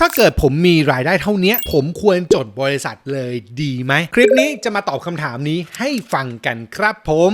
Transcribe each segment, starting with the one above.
ถ้าเกิดผมมีรายได้เท่านี้ ผมควรจดบริษัทเลยดีไหม คลิปนี้จะมาตอบคำถามนี้ให้ฟังกันครับผม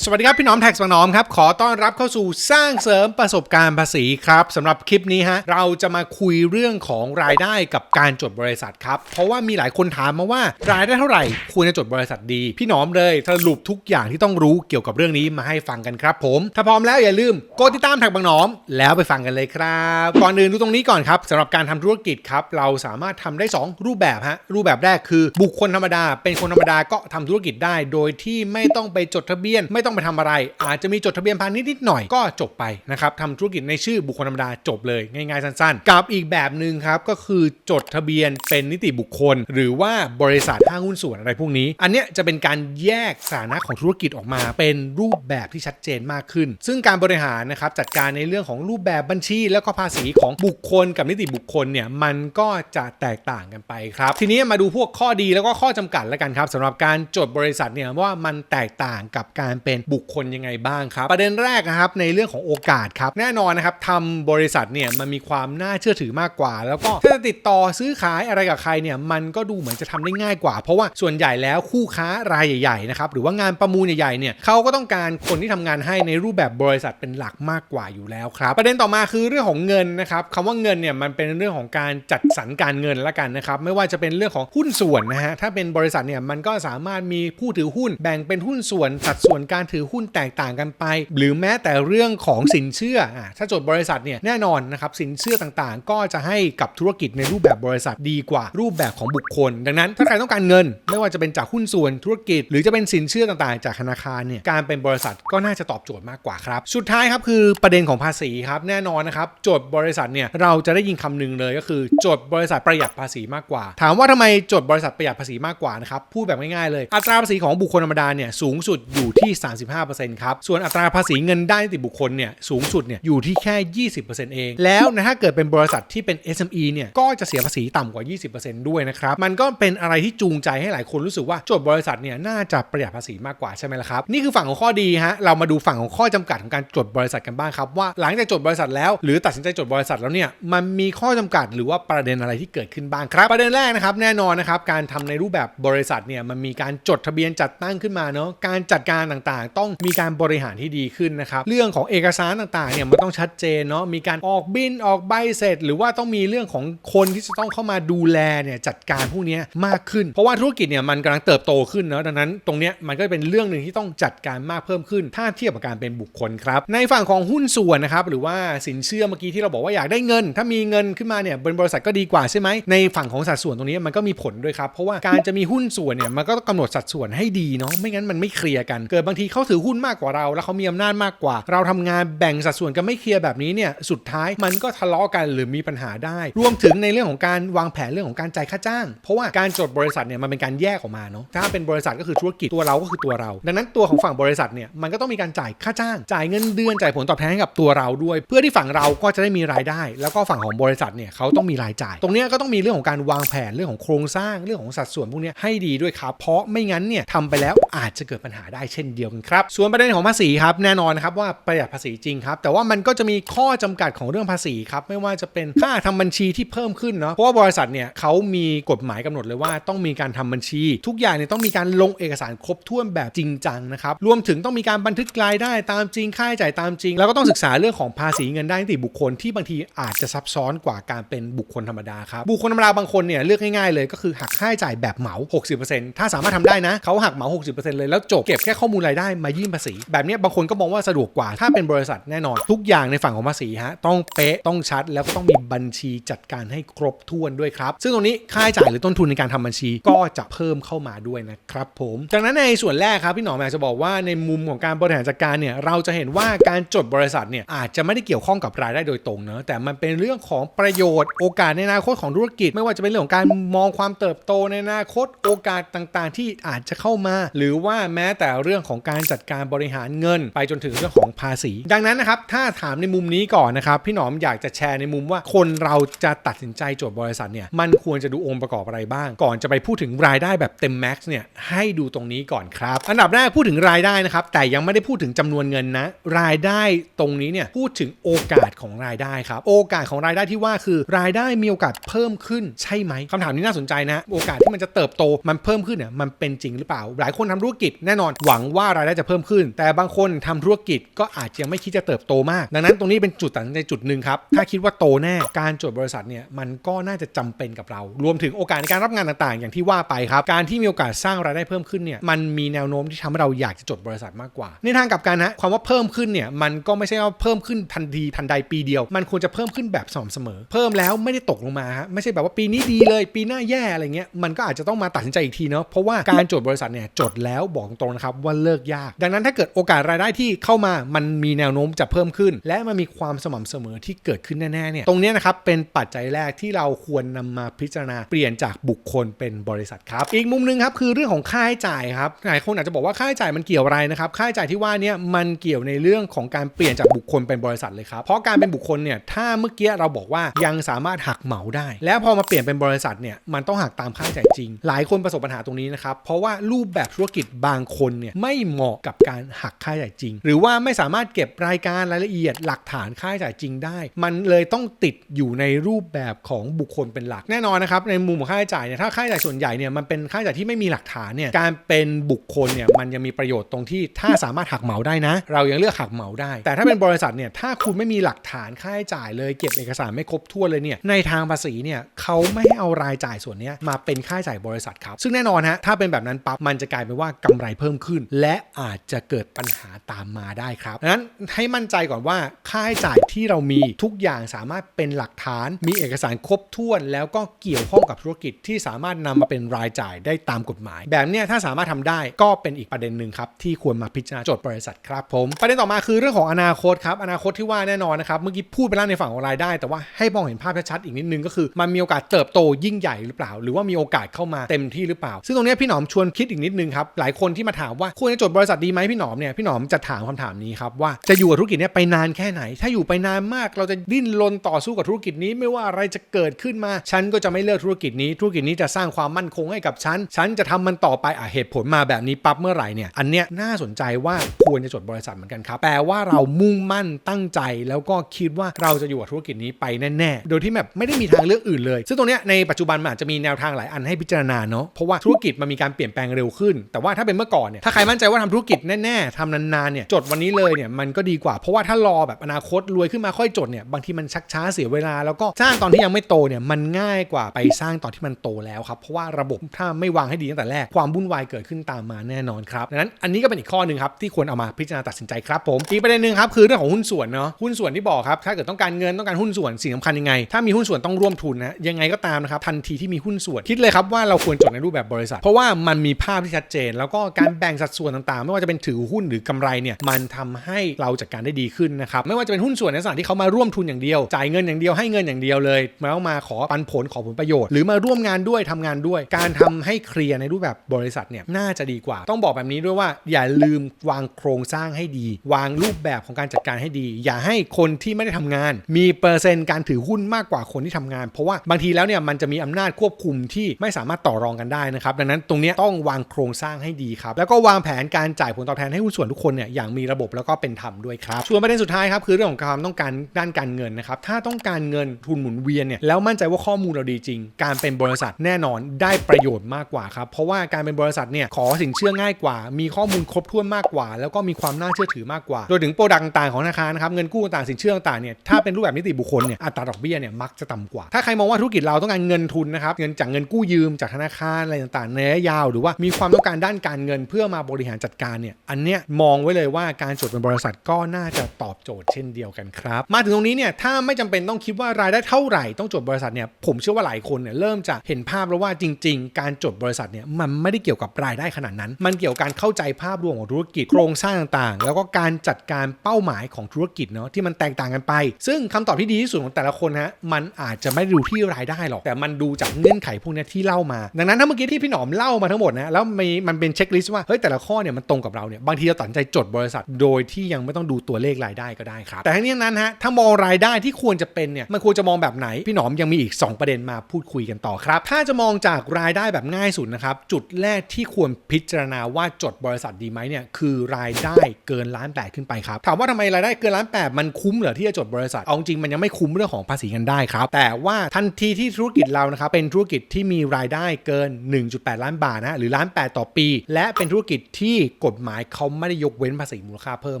สวัสดีครับพี่น้องแท็กสน้อมครับ ขอต้อนรับเข้าสู่สร้างเสริมประสบการณ์ภาษีครับสำหรับคลิปนี้ฮะเราจะมาคุยเรื่องของรายได้กับการจดบริษัทครับเพราะว่ามีหลายคนถามมาว่ารายได้เท่าไหร่ควรจะจดบริษัทดี พี่น้อมเลยสรุปทุกอย่างที่ต้องรู้เกี่ยวกับเรื่องนี้มาให้ฟังกันครับ ผม ถ้าพร้อมแล้วอย่าลืมกดติดตามแท็กบางน้อม แล้วไปฟังกันเลยครับก่อนอื่นดูตรงนี้ก่อนครับสำหรับการทำธุรกิจครับเราสามารถทำได้ 2 รูปแบบฮะรูปแบบแรกคือ บุคคลธรรมดา เป็นคนธรรมดาก็ทำธุรกิจได้ โดยที่ไม่ต้องไปจดทะเบียนไม่ต้องไปทำอะไร อาจจะมีจดทะเบียนพาณิชย์นิดหน่อยก็จบไปนะครับทำธุรกิจในชื่อบุคคลธรรมดาจบเลยง่ายๆสั้นๆ กับอีกแบบหนึ่งครับก็คือจดทะเบียนเป็นนิติบุคคล หรือว่าบริษัทห้างหุ้นส่วนอะไรพวกนี้ อันเนี้ยจะเป็นการแยกสถานะของธุรกิจออกมา เป็นรูปแบบที่ชัดเจนมากขึ้น ซึ่งการบริหารนะครับจัดการในเรื่องของรูปแบบบัญชี แล้วก็ภาษีของบุคคลกับนิติบุคคลเนี่ยมันก็จะแตกต่างกันไปครับ ทีนี้มาดูพวกข้อดีแล้วก็ข้อจำกัดแล้วกันครับสำหรับการจดบริษัทเนี่ยว่ามันแตกต่างกับการเป็นบุคคลยังไงบ้างครับ ประเด็นแรกนะครับในเรื่องของโอกาสครับแน่นอนนะครับทำบริษัทเนี่ยมันมีความน่าเชื่อถือมากกว่า แล้วก็ถ้าจะติดต่อซื้อขายอะไรกับใครเนี่ยมันก็ดูเหมือนจะทำได้ง่ายกว่า เพราะว่าส่วนใหญ่แล้วคู่ค้ารายใหญ่ๆนะครับหรือว่างานประมูลใหญ่ๆเนี่ยเขาก็ต้องการคนที่ทำงานให้ในรูปแบบบริษัทเป็นหลักมากกว่าอยู่แล้วครับ ประเด็นต่อมาคือเรื่องของเงินนะครับคำว่าเงินเนี่ยมันเป็นเรื่องของการจัดสรรการเงินละกันนะครับไม่ว่าจะเป็นเรื่องของหุ้นส่วนนะฮะถ้าเป็นบริษัทเนี่ยมันก็สามารถมีผู้ถือหุ้นแบ่งเป็นหุ้นส่วนสัดส่วนการถือหุ้นแตกต่างกันไป หรือแม้แต่เรื่องของสินเชื่ออะถ้าจดบริษัทเนี่ยแน่นอนนะครับสินเชื่อต่างๆ ก็จะให้กับธุรกิจในรูปแบบบริษัทดีกว่ารูปแบบของบุคคล ดังนั้นถ้าใครต้องการเงิน ไม่ว่าจะเป็นจากหุ้นส่วนธุรกิจ หรือจะเป็นสินเชื่อต่างๆ จากธนาคารเนี่ยการเป็นบริษัทก็น่าจะตอบโจทย์มากกว่าครับสุดท้ายครับคือประเด็นของภาษีครับแน่นอนนะครับจดบริษัทเนี่ยเราจะได้ยินคำหนึงเลยก็คือจดบริษัทประหยัดภาษีมากกว่า ถามว่าทำไมจดบริษัทประหยัดภาษีมากกว่านะครับพูดแบบง่ายๆเลยอัตราภาษีของบุคคลธรรมดาเนี่ยสูงสุดอยู่ที่35%ครับ ส่วนอัตราภาษีเงินได้นิติบุคคลเนี่ยสูงสุดเนี่ยอยู่ที่แค่ 20%เอง แล้วนะถ้าเกิดเป็นบริษัทที่เป็น SME เนี่ยก็จะเสียภาษีต่ำกว่า 20%ด้วยนะครับ มันก็เป็นอะไรที่จูงใจให้หลายคนรู้สึกว่าจดบริษัทเนี่ยน่าจะประหยัดภาษีมากกว่าใช่ไหมล่ะครับ นี่คือฝั่งของข้อดีฮะเรามาดูฝั่งของข้อจำกัดของการจดบริษัทกันบ้างครับว่าหลังจากจดบริษัทแล้ว หรือตัดสินใจจดบริษัทแล้วเนี่ยมันมีข้อจำกัดหรือว่าประเด็นอะไรที่เกิดขึ้นบ้างครับ ประเด็นแรกนะครับแน่นอนนะครับการทำในรูปแบบบริษัทเนี่ยมันมีการจดทะเบียนจัดตั้งขึ้นมาเนาะการจัดการต่างๆ ต้องมีการบริหารที่ดีขึ้นนะครับ เรื่องของเอกสารต่างๆเนี่ยมันต้องชัดเจนเนาะมีการออกบินออกใบเสร็จ หรือว่าต้องมีเรื่องของคนที่จะต้องเข้ามาดูแลเนี่ยจัดการพวกนี้มากขึ้น เพราะว่าธุรกิจเนี่ยมันกำลังเติบโตขึ้นเนาะดังนั้นตรงเนี้ยมันก็เป็นเรื่องหนึ่งที่ต้องจัดการมากเพิ่มขึ้น ถ้าเทียบกับการเป็นบุคคลครับในฝั่งของหุ้นส่วนนะครับหรือว่าสินเชื่อเมื่อกี้ที่เราบอกว่าอยากได้เงิน ถ้ามีเงินขึ้นมาเนี่ยเป็นบริษัทก็ดีกว่าใช่ไหมในฝั่งของสัดส่วนตรงนี้มันก็มีผลด้วยครับเพราะว่าการจะมีหุ้นส่วนเนี่ยมันก็ต้องกำหนดสัดส่วนให้ดีเนาะไม่งั้นมันไม่เคลียร์กันเกิดบางทีเขาถือหุ้นมากกว่าเรา แล้วเขามีอำนาจมากกว่า เราทำงานแบ่งสัดส่วนกันไม่เคลียร์แบบนี้เนี่ยสุดท้ายมันก็ทะเลาะกันหรือมีปัญหาได้ รวมถึงในเรื่องของการวางแผนเรื่องของการจ่ายค่าจ้าง เพราะว่าการจดบริษัทเนี่ยมันเป็นการแยกออกมาเนาะถ้าเป็นบริษัทก็คือธุรกิจตัวเราก็คือตัวเรา ดังนั้นตัวของฝั่งบริษัทเนี่ยมันก็ต้องมีการจ่ายค่าจ้าง จ่ายเงินเดือนจ่ายผลตอบแทนให้กับตัวเราด้วย เพื่อที่ฝั่งเราก็จะได้มีรายได้ แล้วก็ฝั่งของบริษัทเนี่ยเขาต้องมีรายจ่าย ตรงนี้ก็ต้องมีเรื่องของการวางแผนเรื่องของโครงสร้างเรื่องของสัดส่วนพวกนี้ให้ดีด้วยครับเพราะไม่งั้นเนี่ยทำไปแล้วอาจจะเกิดปัญหาได้เช่นเดียวครับ ส่วนประเด็นของภาษีครับแน่นอนนะครับว่าประหยัดภาษีจริงครับ แต่ว่ามันก็จะมีข้อจำกัดของเรื่องภาษีครับ ไม่ว่าจะเป็นค่าทำบัญชีที่เพิ่มขึ้นเนาะเพราะว่าบริษัทเนี่ยเขามีกฎหมายกำหนดเลยว่าต้องมีการทำบัญชี ทุกอย่างเนี่ยต้องมีการลงเอกสารครบถ้วนแบบจริงจังนะครับรวมถึงต้องมีการบันทึกรายได้ตามจริงค่าใช้จ่ายตามจริง แล้วก็ต้องศึกษาเรื่องของภาษีเงินได้นิติบุคคลที่บางทีอาจจะซับซ้อนกว่าการเป็นบุคคลธรรมดาครับบุคคลธรรมดาบางคนเนี่ยเลือกง่ายๆเลยก็คือหักค่าใช้จ่ายแบบเหมา 60%ถ้าสามารถทำได้นะเขาหักเหมา 60%เลยแล้วจบเก็บแค่ข้อมูลรายได้ได้มายื่นภาษี แบบนี้บางคนก็มองว่าสะดวกกว่า ถ้าเป็นบริษัทแน่นอน ทุกอย่างในฝั่งของภาษีฮะต้องเป๊ะต้องชัด แล้วก็ต้องมีบัญชีจัดการให้ครบถ้วนด้วยครับ ซึ่งตรงนี้ค่าใช้จ่ายหรือต้นทุนในการทำบัญชีก็จะเพิ่มเข้ามาด้วยนะครับผมจากนั้นในส่วนแรกครับพี่หนอมอยากจะบอกว่าในมุมของการบริหารจัดการเนี่ยเราจะเห็นว่าการจดบริษัทเนี่ยอาจจะไม่ได้เกี่ยวข้องกับรายได้โดยตรงเนอะแต่มันเป็นเรื่องของประโยชน์โอกาสในอนาคตของธุรกิจ ไม่ว่าจะเป็นเรื่องของการมองความเติบโตในอนาคตโอกาสต่างๆ ที่อาจจะเข้ามา หรือว่าแม้แต่เรื่องของการการจัดการบริหารเงิน ไปจนถึงเรื่องของภาษี ดังนั้นนะครับถ้าถามในมุมนี้ก่อนนะครับพี่หนอมอยากจะแชร์ในมุมว่าคนเราจะตัดสินใจจดบริษัทเนี่ยมันควรจะดูองค์ประกอบอะไรบ้าง ก่อนจะไปพูดถึงรายได้แบบเต็มแม็กซ์เนี่ยให้ดูตรงนี้ก่อนครับอันดับแรกพูดถึงรายได้นะครับแต่ยังไม่ได้พูดถึงจำนวนเงินนะรายได้ตรงนี้เนี่ยพูดถึงโอกาสของรายได้ครับโอกาสของรายได้ที่ว่าคือ รายได้มีโอกาสเพิ่มขึ้นใช่ไหมคำถามนี้น่าสนใจนะ โอกาสที่มันจะเติบโตมันเพิ่มขึ้นเนี่ยมันเป็นจริงหรือเปล่า หลายคนทำธุรกิจแน่นอนหวังว่ารายได้จะเพิ่มขึ้น แต่บางคนทำธุรกิจก็อาจจะไม่คิดจะเติบโตมาก ดังนั้นตรงนี้เป็นจุดตัดสินจุดหนึ่งครับ ถ้าคิดว่าโตแน่ การจดบริษัทเนี่ยมันก็น่าจะจำเป็นกับเรา รวมถึงโอกาสในการรับงานต่างๆ อย่างที่ว่าไปครับ การที่มีโอกาสสร้างรายได้เพิ่มขึ้นเนี่ย มันมีแนวโน้มที่ทำให้เราอยากจะจดบริษัทมากกว่า ในทางกลับกันนะความว่าเพิ่มขึ้นเนี่ย มันก็ไม่ใช่ว่าเพิ่มขึ้นทันทีทันใดปีเดียว มันควรจะเพิ่มขึ้นแบบสม่ำเสมอ เพิ่มแล้วไม่ได้ตกลงมาฮะ ไม่ใช่แบบว่าปีนี้ดีเลย ปีหน้าแย่อะไรเงี้ย มันก็อาจจะต้องมาตัดสินใจอีกทีเนาะ เพราะว่าการจดบริษัทเนี่ยจดแล้วบอกตรงนะครับว่าเลิกยาก ดังนั้นถ้าเกิดโอกาสรายได้ที่เข้ามามันมีแนวโน้มจะเพิ่มขึ้น และมันมีความสม่ำเสมอที่เกิดขึ้นแน่ๆเนี่ยตรงนี้นะครับเป็นปัจจัยแรกที่เราควรนำมาพิจารณาเปลี่ยนจากบุคคลเป็นบริษัทครับ อีกมุมหนึงครับคือเรื่องของค่าใช้จ่ายครับหลายคนอาจจะบอกว่าค่าใช้จ่ายมันเกี่ยวอะไรนะครับค่าใช้จ่ายที่ว่านี้มันเกี่ยวในเรื่องของการเปลี่ยนจากบุคคลเป็นบริษัทเลยครับเพราะการเป็นบุคคลเนี่ยถ้าเมื่อกี้เราบอกว่ายังสามารถหักเหมาได้ แล้วพอมาเปลี่ยนเป็นบริษัทเนี่ยมันต้องหักตามค่าใช้จ่ายจริง หลายคนประสบปัญหาตรงนี้นะครับเพราะว่ารูปแบบธุรกิจบางคนเนี่ยไม่เหมาะกับการหักค่าใช้จ่ายจริง หรือว่าไม่สามารถเก็บรายการรายละเอียดหลักฐานค่าใช้จ่ายจริงได้ มันเลยต้องติดอยู่ในรูปแบบของบุคคลเป็นหลักแน่นอนนะครับในมุมของค่าใช้จ่ายเนี่ยถ้าค่าใช้จ่ายส่วนใหญ่เนี่ยมันเป็นค่าใช้จ่ายที่ไม่มีหลักฐานเนี่ยการเป็นบุคคลเนี่ยมันยังมีประโยชน์ตรงที่ถ้าสามารถหักเหมาได้นะ เรายังเลือกหักเหมาได้ แต่ถ้าเป็นบริษัทเนี่ยถ้าคุณไม่มีหลักฐานค่าใช้จ่ายเลยเก็บเอกสารไม่ครบถ้วนเลยเนี่ยในทางภาษีเนี่ยเขาไม่ให้เอารายจ่ายส่วนนี้มาเป็นค่าใช้จ่ายบริษัทครับซึ่งแน่นอนฮะถ้าเป็นแบบนั้นปั๊บมันจะกลายเป็นว่ากำไรเพิ่มขึ้น และอาจจะเกิดปัญหาตามมาได้ครับดังนั้นให้มั่นใจก่อนว่าค่าใช้จ่ายที่เรามีทุกอย่างสามารถเป็นหลักฐาน มีเอกสารครบถ้วน แล้วก็เกี่ยวข้องกับธุรกิจที่สามารถนำมาเป็นรายจ่ายได้ตามกฎหมาย แบบเนี้ยถ้าสามารถทำได้ก็เป็นอีกประเด็นหนึ่งครับที่ควรมาพิจารณาจดบริษัทครับผมประเด็นต่อมาคือเรื่องของอนาคตครับอนาคตที่ว่าแน่นอนนะครับเมื่อกี้พูดไปแล้วในฝั่งของรายได้ แต่ว่าให้มองเห็นภาพชัดๆอีกนิดนึงก็คือมันมีโอกาสเติบโตยิ่งใหญ่หรือเปล่า หรือว่ามีโอกาสเข้ามาเต็มที่หรือเปล่า ซึ่งตรงนี้พี่หนอมชวนคิดอีกนิดนึงครับหลายคนที่มาถามว่าควรจะจดบริษัทดีไหมพี่หนอมเนี่ยพี่หนอมจะถามคำถามนี้ครับว่าจะอยู่กับธุรกิจนี้ไปนานแค่ไหน ถ้าอยู่ไปนานมากเราจะดิ้นรนต่อสู้กับธุรกิจนี้ไม่ว่าอะไรจะเกิดขึ้นมา ฉันก็จะไม่เลิกธุรกิจนี้ ธุรกิจนี้จะสร้างความมั่นคงให้กับฉัน ฉันจะทำมันต่อไปอะเหตุผลมาแบบนี้ปั๊บเมื่อไหร่เนี่ยอันเนี้ยน่าสนใจว่าควรจะจดบริษัทเหมือนกันครับแปลว่าเรามุ่งมั่นตั้งใจ แล้วก็คิดว่าเราจะอยู่กับธุรกิจนี้ไปแน่ๆโดยที่แบบไม่ได้มีทางเลือกอื่นเลย ซึ่งตรงเนี้ยในปัจจุบันมันอาจจะมีแนวทางหลายอันให้พิจารณาเนาะเพราะว่าธุรกิจมันมีการเปลี่ยนแปลงเร็วขึ้น แต่ว่าถ้าเป็นเมื่อก่อนเนี่ยถ้าใครมั่นใจว่าทำธุรกิจแน่ๆทำนานๆเนี่ยจดวันนี้เลยเนี่ยมันก็ดีกว่า เพราะว่าถ้ารอแบบอนาคตรวยขึ้นมาค่อยจดเนี่ยบางทีมันชักช้าเสียเวลา แล้วก็สร้างตอนที่ยังไม่โตเนี่ยมันง่ายกว่าไปสร้างตอนที่มันโตแล้วครับเพราะว่าระบบถ้าไม่วางให้ดีตั้งแต่แรกความวุ่นวายเกิดขึ้นตามมาแน่นอนครับดังนั้นอันนี้ก็เป็นอีกข้อหนึ่งครับที่ควรเอามาพิจารณาตัดสินใจครับผมอีกประเด็นหนึ่งครับคือเรื่องของหุ้นส่วนเนาะหุ้นส่วนที่บอกครับถ้าเกิดต้องการเงินต้องการหุ้นส่วนสิ่งสำคัญยังไง ถ้ามีหุ้นส่วนต้องร่วมทุนนะยังไงก็ตามนะครับทันทีที่มีหุ้นส่วนคิดเลยครับว่าเราควรจดในรูปแบบบริษัท เพราะว่ามันมีภาพที่ชัดเจน แล้วก็การแบ่งสัดส่วนต่างไม่ว่าจะเป็นถือหุ้นหรือกำไรเนี่ยมันทำให้เราจัดการได้ดีขึ้นนะครับไม่ว่าจะเป็นหุ้นส่วนในลักษณะที่เขามาร่วมทุนอย่างเดียว จ่ายเงินอย่างเดียวให้เงินอย่างเดียวเลยแล้วมาขอปันผลขอผลประโยชน์ หรือมาร่วมงานด้วยทำงานด้วย การทำให้เคลียร์ในรูปแบบบริษัทเนี่ยน่าจะดีกว่า ต้องบอกแบบนี้ด้วยว่าอย่าลืมวางโครงสร้างให้ดี วางรูปแบบของการจัดการให้ดี อย่าให้คนที่ไม่ได้ทำงาน มีเปอร์เซ็นต์การถือหุ้นมากกว่าคนที่ทำงาน เพราะว่าบางทีแล้วเนี่ยมันจะมีอำนาจควบคุมที่ไม่สามารถต่อรองกันได้นะครับดังนั้นตรงนี้ต้องวางโครงสร้างให้ดีครับแล้วก็วางแผนการจ่ายผลตอบแทนให้หุ้นส่วนทุกคนเนี่ยอย่างมีระบบแล้วก็เป็นธรรมด้วยครับส่วนประเด็นสุดท้ายครับคือเรื่องของความต้องการด้านการเงินนะครับถ้าต้องการเงินทุนหมุนเวียนเนี่ยแล้วมั่นใจว่าข้อมูลเราดีจริง การเป็นบริษัทแน่นอนได้ประโยชน์มากกว่าครับเพราะว่าการเป็นบริษัทเนี่ยขอสินเชื่อง่ายกว่า มีข้อมูลครบถ้วนมากกว่า แล้วก็มีความน่าเชื่อถือมากกว่าโดยถึงโปรดักต่างของธนาคารนะครับเงินกู้ต่างสินเชื่อต่างเนี่ยถ้าเป็นรูปแบบนิติบุคคลเนี่ยอัตราดอกเบี้ยเนี่ยมักจะต่ำกว่า ถ้าใครมองว่าธุรกิจเราต้องการเงินทุนนะครับเงินจากเงินกู้ยืมจากธนาคารอะไรต่างๆในระยะยาว หรือว่ามีความต้องการด้านการเงินเพื่อมาบริหารจัดการเนี่ยอันเนี้ยมองไว้เลยว่าการจดเป็นบริษัทก็น่าจะตอบโจทย์เช่นเดียวกันครับ มาถึงตรงนี้เนี่ยถ้าไม่จำเป็นต้องคิดว่ารายได้เท่าไหร่ต้องจดบริษัทเนี่ยผมเชื่อว่าหลายคนเนี่ยเริ่มจะเห็นภาพแล้วว่าจริง ๆ การจดบริษัทเนี่ยมันไม่ได้เกี่ยวกับรายได้ขนาดนั้น มันเกี่ยวกับการเข้าใจภาพรวมของธุรกิจโครงสร้างต่างๆ แล้วก็การจัดการเป้าหมายของธุรกิจเนาะที่มันแตกต่างกันไป ซึ่งคำตอบที่ดีที่สุดของแต่ละคนฮะมันอาจจะไม่ดูที่รายได้หรอก แต่มันดูจากเงื่อนไขพวกนี้ที่เล่ามา ดังนั้นถ้าเมื่อกี้ที่พี่หนอมเล่ามาทั้งหมดนะแล้วมีมันเป็นเช็คลิสต์ว่าเฮ้ยแต่ละข้อเนี่ยมันตรงกับเราเนี่ยบางทีเราตัดใจจดบริษัท โดยที่ยังไม่ต้องดูตัวเลขรายได้ก็ได้ครับแต่ทั้งนี้ทั้งนั้นฮะถ้ามองรายได้ที่ควรจะเป็นเนี่ยมันควรจะมองแบบไหน พี่หนอมยังมีอีก 2 ประเด็นมาพูดคุยกันต่อครับ ถ้าจะมองจากรายได้แบบง่ายสุดนะครับจุดแรกที่ควรพิจารณาว่าจดบริษัทดีไหมเนี่ยคือรายได้เกินล้านแปดขึ้นไปครับถามว่าทำไมรายได้เกินล้านแปดมันคุ้มเหรอที่จะจดบริษัทเอาจริงมันยังไม่คุ้มเรื่องของภาษีกันได้ครับแต่ว่าทันทีที่ธุรกิจเรานะครับเป็นธุรกิจที่มีรายได้เกิน 1.8 ล้านบาทนะหรือล้านแต่อปี และเป็นธุรกิจที่กฎหมายเขาไม่ได้ยกเว้นภาษีมูลค่าเพิ่ม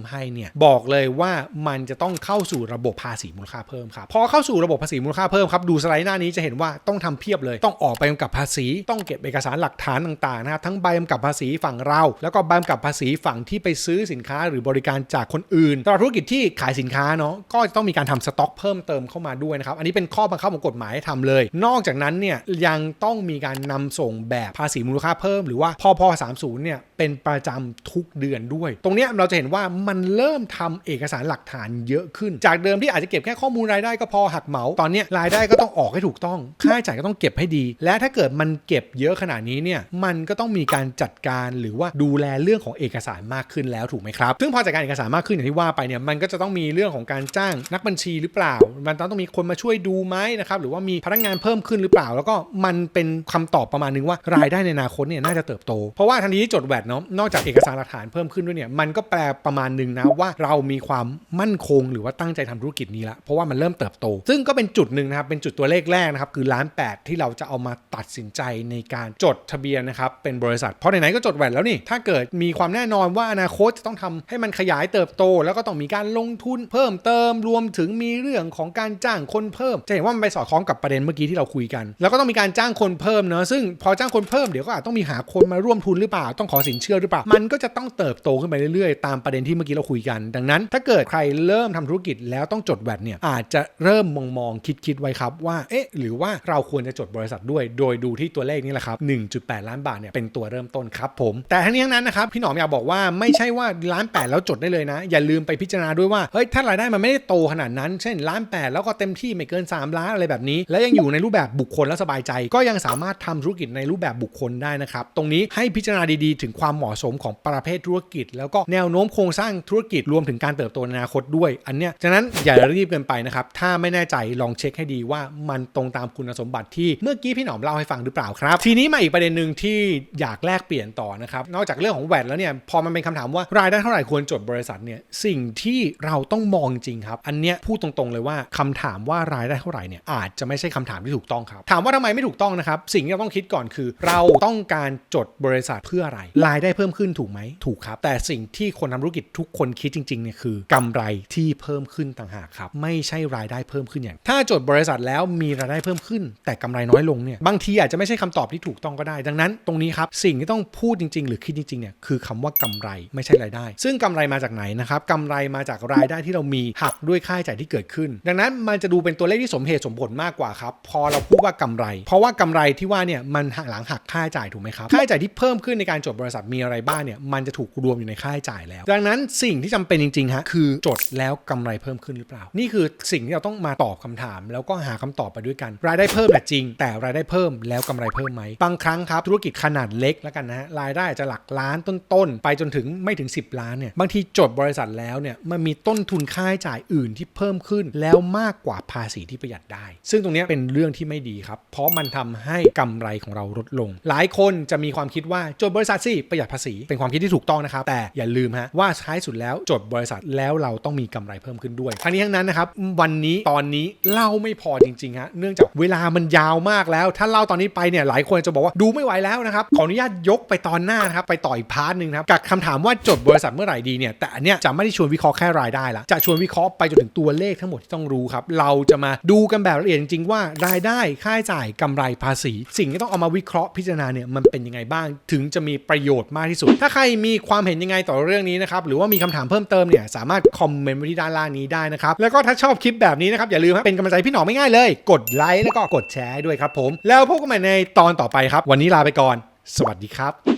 ให้เนี่ยบอกเลยว่ามันจะต้องเข้าสู่ระบบภาษีมูลค่าเพิ่มครับพอเข้าสู่ระบบภาษีมูลค่าเพิ่มครับดูสไลด์หน้านี้จะเห็นว่าต้องทำเพียบเลย ต้องออกใบกำกับภาษี ต้องเก็บเอกสารหลักฐานต่างๆนะครับทั้งใบกำกับภาษีฝั่งเรา แล้วก็ใบกำกับภาษีฝั่งที่ไปซื้อสินค้าหรือบริการจากคนอื่นสำหรับธุรกิจที่ขายสินค้าเนาะก็จะต้องมีการทำสต็อกเพิ่มเติมเข้ามาด้วยนะครับอันนี้เป็นข้อบังคับของกฎหมายให้ทำเลย นอกจากนั้นเนี่ยยังต้องมีการนำส่งแบบภาษีมูลค่าเพิ่ม หรือว่าพพ30เนี่ยเป็นประจำทุกเดือนด้วย ตรงเนี้ยเราจะเห็นว่ามันเริ่มทำเอกสารหลักฐานเยอะขึ้น จากเดิมที่อาจจะเก็บแค่ข้อมูลรายได้ก็พอหักเหมา ตอนเนี้ยรายได้ก็ต้องออกให้ถูกต้อง ค่าใช้จ่ายก็ต้องเก็บให้ดี และถ้าเกิดมันเก็บเยอะขนาดนี้เนี่ยมันก็ต้องมีการจัดการหรือว่าดูแลเรื่องของเอกสารมากขึ้นแล้วถูกไหมครับ ซึ่งพอจัดการเอกสารมากขึ้นอย่างที่ว่าไปเนี่ยมันก็จะต้องมีเรื่องของการจ้างนักบัญชีหรือเปล่า มันต้องมีคนมาช่วยดูไหมนะครับหรือว่ามีพนักงานเพิ่มขึ้นหรือเปล่า แล้วก็มันเป็นคำตอบประมาณนึงว่ารายได้ในอนาคตเนี่ยน่าจะเติบโต เพราะว่าทันทีที่จดแวดเนาะนอกจากเอกอกสารหลักฐานเพิ่มขึ้นด้วยเนี่ยมันก็แปลประมาณหนึ่งนะว่าเรามีความมั่นคงหรือว่าตั้งใจทำธุรกิจนี้ละเพราะว่ามันเริ่มเติบโต ซึ่งก็เป็นจุดหนึ่งนะครับเป็นจุดตัวเลขแรกนะครับคือล้านแปดที่เราจะเอามาตัดสินใจในการจดทะเบียนนะครับเป็นบริษัท เพราะไหนๆก็จดแวดแล้วนี่ถ้าเกิดมีความแน่นอนว่าอนาคตจะต้องทำให้มันขยายเติบโต แล้วก็ต้องมีการลงทุนเพิ่มเติมรวมถึงมีเรื่องของการจ้างคนเพิ่ม จะเห็นว่ามันไปสอดคล้องกับประเด็นเมื่อกี้ที่เราคุยกัน แล้วก็ต้องมีการจ้างคนเพิ่มเนอะซึ่งพอจ้างคนเพิ่มเดี๋ยวก็อาจต้องมีหาคนมาร่วมทุนหรือเปล่าต้องขอสินเชื่อหรือเปล่ามันก็จะต้องเติบโตขึ้นไปเรื่อยๆ ตามประเด็นที่เมื่อกี้เราคุยกัน ดังนั้น ถ้าเกิดใครเริ่มทำธุรกิจแล้วต้องจดแวดเนี่ยอาจจะเริ่มมองมองคิดคิดๆไว้ครับว่าเอ๊ะหรือว่าเราควรจะจดบริษัทด้วย โดยดูที่ตัวเลขนี้แหละครับ 1.8 ล้านบาทเนี่ยเป็นตัวเริ่มต้นครับผม แต่ทั้งนี้ทั้งนั้นนะครับพี่หนอมอยากบอกว่าไม่ใช่ว่าล้านแปดแล้วจดได้เลยนะ อย่าลืมไปพิจารณาด้วยว่าเฮ้ยถ้ารายได้มันไม่ได้โตขนาดนั้น เช่นล้านแปดแล้วก็เต็มที่ไม่เกิน 3 ล้านอะไรแบบนี้ และยังอยู่ในรูปแบบบุคคลแล้วสบายใจ ก็ยังสามารถทำธุรกิจในรูปแบบบุคคลได้นะครับตรงนี้ให้พิจารณาดีๆ ถึงความเหมาะสมของประเภทธุรกิจ แล้วก็แนวโน้มโครงสร้างธุรกิจรวมถึงการเติบโตในอนาคตด้วย อันเนี้ยฉะนั้นอย่ารีบเกินไปนะครับถ้าไม่แน่ใจลองเช็คให้ดีว่ามันตรงตามคุณสมบัติที่เมื่อกี้พี่หนอมเล่าให้ฟังหรือเปล่าครับ ทีนี้มาอีกประเด็นหนึ่งที่อยากแลกเปลี่ยนต่อนะครับนอกจากเรื่องของแวดแล้วเนี่ยพอมันเป็นคำถามว่ารายได้เท่าไหร่ควรจดบริษัทเนี่ยสิ่งที่เราต้องมองจริงครับ อันเนี้ยพูดตรงๆเลยว่าคำถามว่ารายได้เท่าไหร่เนี่ยอาจจะไม่ใช่คำถามที่ถูกต้องครับ ถามว่าทำไมไม่ถูกต้องนะครับ สิ่งที่เราต้องคิดก่อนคือ เราต้องการจดบริษัทเพื่ออะไรรายได้เพิ่มขึ้นถูกไหมถูกครับ แต่สิ่งที่คนทำธุรกิจทุกคนคิดจริงๆเนี่ยคือกำไรที่เพิ่มขึ้นต่างหากครับ ไม่ใช่รายได้เพิ่มขึ้นอย่าง ถ้าจดบริษัทแล้วมีรายได้เพิ่มขึ้น แต่กำไรน้อยลงเนี่ยบางทีอาจจะไม่ใช่คำตอบที่ถูกต้องก็ได้ ดังนั้นตรงนี้ครับสิ่งที่ต้องพูดจริง ๆ หรือคิดจริงๆเนี่ยคือคำว่ากำไรไม่ใช่รายได้ ซึ่งกำไรมาจากไหนนะครับกำไรมาจากรายได้ที่เรามีหักด้วยค่าใช้จ่ายที่เกิดขึ้น ดังนั้นมันจะดูเป็นตัวเลขที่สมเหตุสมผลมากกว่าครับพอเราพูดว่ากำไร เพราะว่ากำไรที่ว่าเนี่ยมันหักหลังหักค่าใช้จ่ายถูกไหมครับค่าใช้จ่ายที่เพิ่มขึ้นในการจดบริษัทมีอะไรบ้างเนี่ยมันจะถูกรวมอยู่ในค่าใช้จ่ายแล้ว ดังนั้นสิ่งที่จำเป็นจริงๆฮะคือจดแล้วกำไรเพิ่มขึ้นหรือเปล่า นี่คือสิ่งที่เราต้องมาตอบคำถาม แล้วก็หาคำตอบไปด้วยกัน รายได้เพิ่มแหละจริง แต่รายได้เพิ่มแล้วกำไรเพิ่มไหมบางครั้งครับธุรกิจขนาดเล็กแล้วกันนะฮะรายได้อาจจะหลักล้านต้นๆไปจนถึงไม่ถึง 10 ล้านเนี่ยบางทีจดบริษัทแล้วเนี่ยมันมีต้นทุนค่าใช้จ่ายอื่นที่เพิ่มขึ้น แล้วมากกว่าภาษีที่ประหยัดได้ ซึ่งตรงนี้เป็นเรื่องที่ไม่ดีครับ เพราะมันทำให้กำไรของเราลดลง หลายคนจะมีความคิดว่าจดบริษัทสิประหยัดภาษีเป็นความคิดที่ถูกต้องนะครับ แต่อย่าลืมฮะว่าท้ายสุดแล้วจดบริษัทแล้วเราต้องมีกำไรเพิ่มขึ้นด้วย ทั้งนี้ทั้งนั้นนะครับ วันนี้ตอนนี้เล่าไม่พอจริงๆฮะเนื่องจากเวลามันยาวมากแล้ว ถ้าเล่าตอนนี้ไปเนี่ยหลายคนจะบอกว่าดูไม่ไหวแล้วนะครับขออนุญาตยกไปตอนหน้านะครับไปต่ออีกพาร์ทหนึ่งนะครับกับคำถามว่าจดบริษัทเมื่อไหร่ดีเนี่ยแต่อันเนี้ยจะไม่ได้ชวนวิเคราะห์แค่รายได้ละจะชวนวิเคราะห์ไปจนถึงตัวเลขทั้งหมดที่ต้องรู้ครับเราจะมาดูกันแบบละเอียดจริงๆว่ารายได้ค่าใช้จ่ายกำไรภาษี สิ่งที่ต้องเอามาวิเคราะห์พิจารณาเนี่ยมันเป็นยังไงบ้าง ถึงจะมีประโยชน์มากที่สุดถ้าาใครมีความเห็นยังไงต่อเรื่องนี้นะครับ หรือว่ามีคำถามเพิ่มเติมเนี่ยสามารถคอมเมนต์ไว้ที่ด้านล่างนี้ได้นะครับ แล้วก็ถ้าชอบคลิปแบบนี้นะครับ อย่าลืมครับเป็นกำลังใจพี่หนอมไม่ง่ายเลย กดไลค์แล้วก็กดแชร์ด้วยครับผม แล้วพบกันใหม่ในตอนต่อไปครับ วันนี้ลาไปก่อน สวัสดีครับ